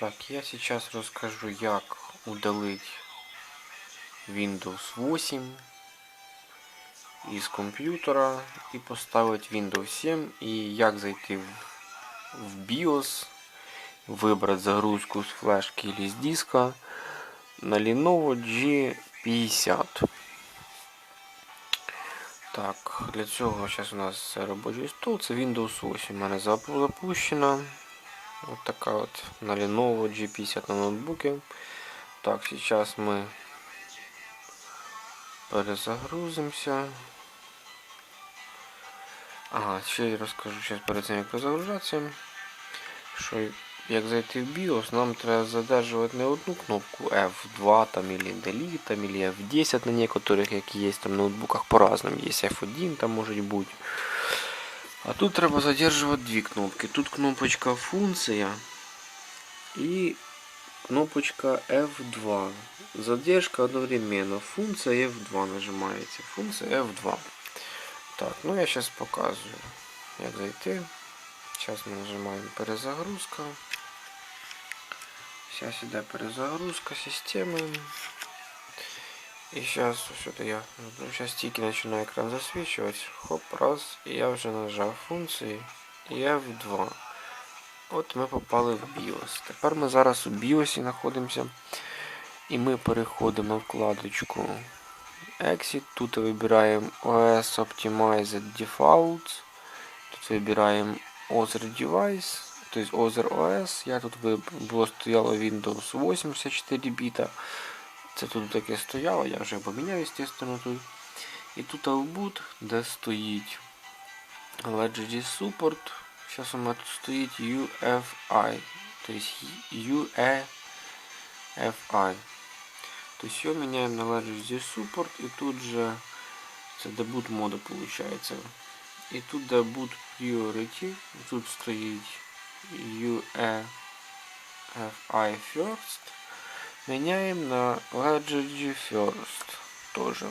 Так, я сейчас расскажу, як удалить Windows 8 із комп'ютера і поставити Windows 7 і як зайти в, BIOS, вибрати загрузку з флешки или з диска на Lenovo G50. Так, для цього зараз у нас робочий стол, це Windows 8 у мене запущено. Вот такая вот на Lenovo G50 на ноутбуке. Так, сейчас мы перезагрузимся. Ага, ще я розкажу зараз перед цим, як перезагружатися. Що як зайти в BIOS, нам треба задержувати не одну кнопку F2 там или Delete, там или F10 на некоторых, як є там ноутбуках по-разному. Є F1 там може бути. А тут треба задержувати дві кнопки. Тут кнопочка функція і кнопочка F2. Задержка одновременно. Функція F2 нажимається. Функція F2. Так, ну я зараз показую, як зайти. Зараз ми нажимаємо перезагрузка. Зараз іде перезагрузка системи. І зараз сюди я зараз тільки починаю екран засвічувати. Хоп, раз, і я вже нажав функції. І F2. От ми попали в BIOS. Тепер ми зараз у BIOS знаходимося. І ми переходимо на вкладочку Exit. Тут вибираємо OS Optimized Defaults. Тут вибираємо Other Device. Тобто Other OS. Я тут виб- було стояло Windows 84 біта. Це тут таке стояло, я вже поміняв, естественно, тут. І тут Outboot, де стоїть Legacy Support. Зараз у мене тут стоїть UFI. Тобто UEFI. Тобто все міняємо на Legacy Support і тут же це debut мода виходить. І тут debut Priority. Тут стоїть UEFI First. Меняем на Ledger First тоже.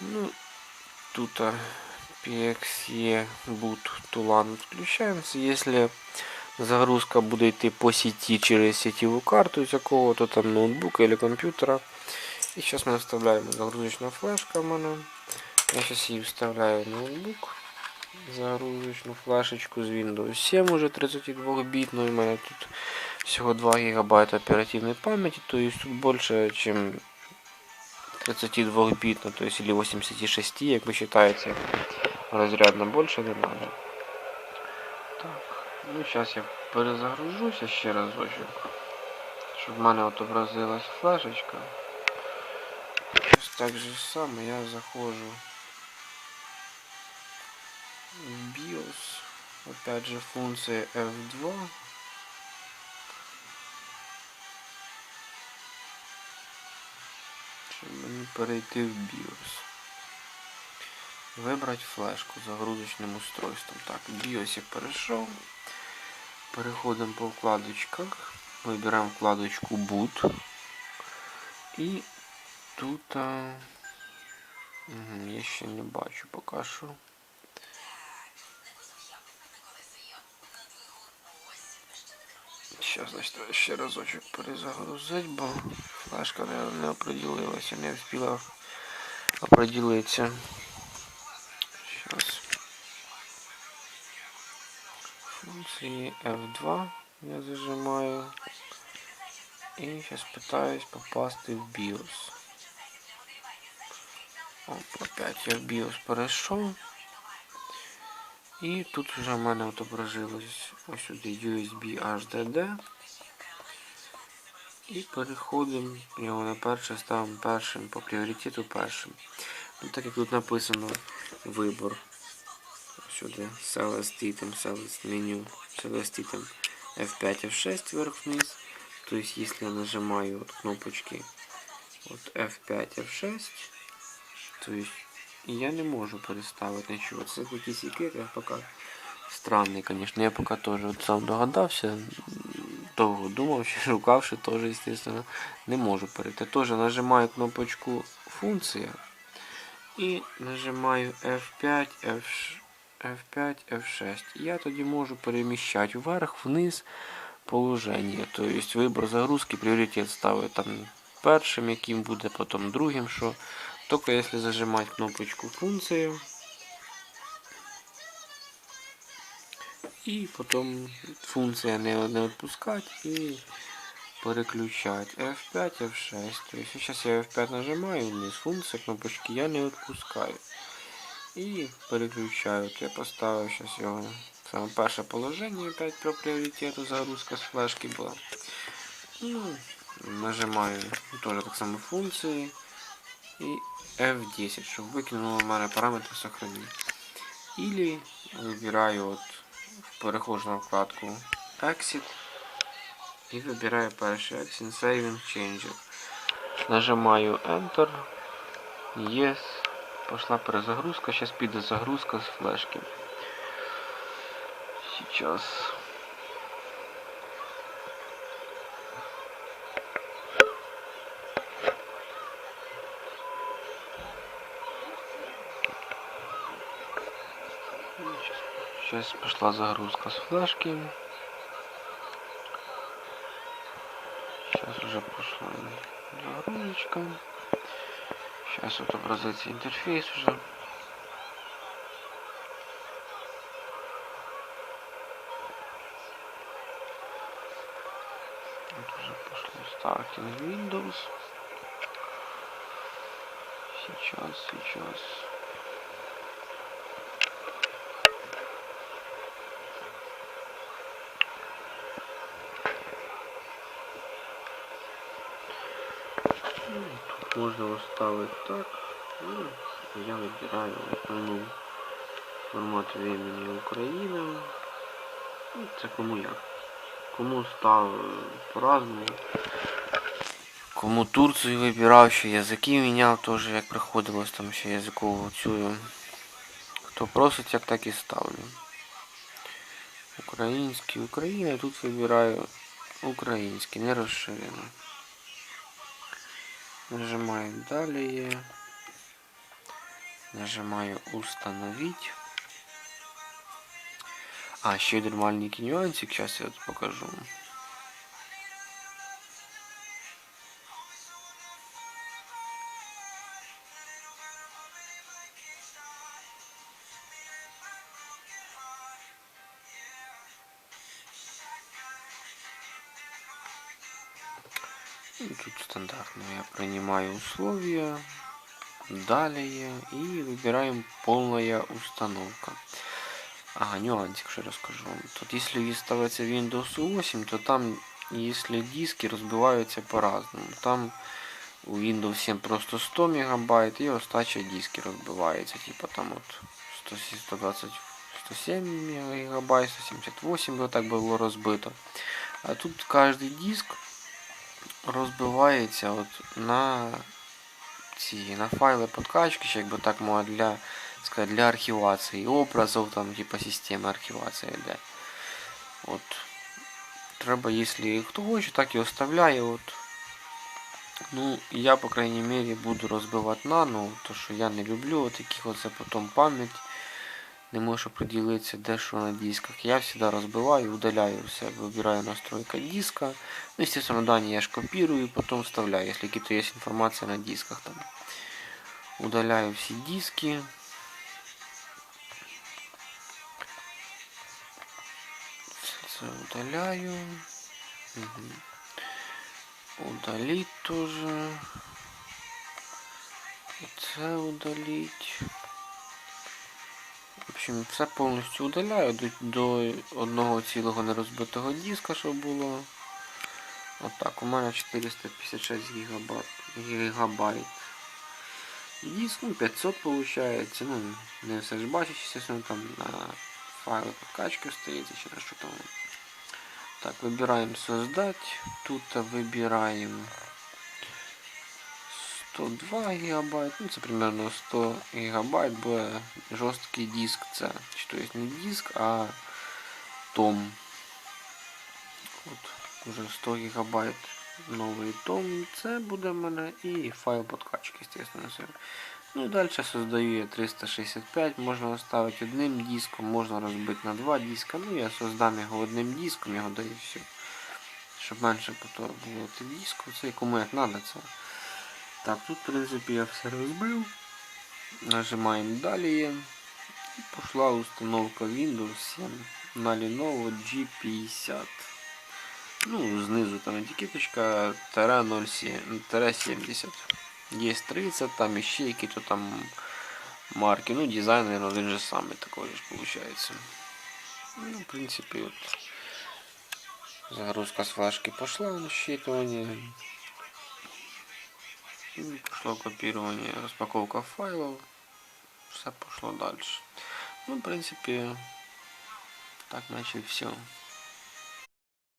Ну, тут а, PXE boot Tulan включаемся. Если загрузка буде йти по сети через сетевую карту из какого-то там ноутбука или компьютера. И сейчас мы вставляем загрузочная флешка в мене. Я сейчас її вставляю в ноутбук. Загрузочну флешечку з Windows 7 уже 32 бітну. У мене тут всего 2 гигабайта оперативной памяти, то есть тут больше, чем 32 битно, то есть или 86, як ви считаете, разрядно больше не надо. Так, ну сейчас я перезагружуся ще разочок, щоб в мене отобразилась флешечка. Сейчас так же само я заходжу в BIOS, опять же функция F2. Перейти в BIOS. Вибрати флешку загрузочним устройством. Так, BIOS я перейшов. Переходимо по вкладочках. Вибираємо вкладочку Boot. І тут а... угу, я ще не бачу поки що. Сейчас, значит, треба ще разочок перезагрузить, бо флешка не, не определилася, не встигла определитися. Сейчас. Функції F2 я зажимаю. І сейчас пытаюсь попасти в BIOS. Оп, опять я в BIOS перейшов. І тут вже в мене отображилось ось сюди USB HDD. І переходимо його на перше, ставимо першим по пріоритету першим. Ну, так як тут написано вибор. Сюди Select Item, Select Menu, Select Item F5, F6 вверх-вниз. То есть если я нажимаю вот кнопочки вот F5, F6, то есть я не можу переставити нічого. Це якийсь секрет, я поки странний, звісно. Я поки теж от сам догадався. Довго думав, ще шукавши, теж, звісно, не можу перейти. Теж нажимаю кнопочку функція і нажимаю F5, F, F5, F6. Я тоді можу переміщати вверх, вниз положення. Тобто вибір загрузки, пріоритет ставить там першим, яким буде, потім другим, що. Тільки якщо зажимати кнопочку функції. І потім функція не, не відпускати і переключати F5, F6. Тобто зараз я F5 нажимаю вниз, функція кнопочки я не відпускаю. І переключаю. От я поставив зараз його саме перше положення опять про пріоритету загрузка з флешки була. Ну, нажимаю теж так само функції і F10, щоб викинуло в мене параметри сохранити. Или вибираю от перехожу на вкладку Exit і вибираю перший Exit Saving Changer. Нажимаю Enter. Yes. Пошла перезагрузка. Зараз піде загрузка з флешки. Сейчас. Сейчас пошла загрузка с флешки. Сейчас уже пошла загрузочка. Сейчас вот отобразится интерфейс уже. Вот уже пошло стартинг Windows. Сейчас, сейчас. Тут можно оставить так. Ну, я выбираю в формат времени Україна. Ну, це кому як. Кому став е, по-разному. Кому Турцію вибирав, ще язики міняв теж, як приходилось там ще язикову цю. Хто просить, як так і ставлю. Український, Україна, тут вибираю український, не розширено. Нажимаю далее. Нажимаю установить. А, еще один маленький нюансик, сейчас я вот покажу. Тут стандартно я принимаю условия, далее и выбираем полная установка. Ага, нюансик что расскажу вам. Тут если ставится Windows 8, то там если диски разбиваются по-разному. Там у Windows 7 просто 100 мегабайт и остача диски разбивается. Типа там вот 100, 120, 107 мегабайт, 178 вот так было разбито. А тут каждый диск розбивається от на ці на файли подкачки, ще якби так можна для сказати, для архівації образів, там, типа системи архівації йде. От. Треба, якщо хто хоче, так і оставляє. От. Ну, я, по крайней мере, буду розбивати нано, то що я не люблю от таких оце потім пам'ять. Не можу определитися, де що на дисках. Я всегда розбиваю, удаляю все, вибираю настройка диска. Ну, естественно, дані я ж копирую, потом вставляю, если какие-то есть информация на дисках там. Удаляю все диски. Це удаляю. Угу. Удалить тоже. Це удалить В общем, все повністю удаляю до, до одного цілого нерозбитого диска, щоб було. Отак, у мене 456 гігабайт. гігабайт. Диск, ну, 500 получается. Ну, не все ж бачиш, естественно, там на файлы подкачки стоїть, чи на що там. Так, выбираем создать. Тут выбираем 102 гигабайт, ну це примерно 100 гигабайт, буде жорсткий диск це. Чи то не диск, а том. От, уже 100 гигабайт новий том. Це буде в мене і файл подкачки. Все. Ну і далі создаю я 365, можна оставити одним диском, можна розбити на два диска. Ну я создам його одним диском, його даю все. щоб менше було диску. Це кому як треба це. Так, тут в принципі я все розбив. Нажимаємо далі. І пішла установка Windows 7 на Lenovo G50. Ну, знизу там етикеточка Т-70. Є 30, там іще які-то там марки. Ну, дизайн, наверное, один же самий же получается. Ну, в принципе, вот загрузка с флешки пошла на считывание. Ну, Пошло копирование, распаковка файлов. Все пошло дальше. Ну, в принципе, так начали все.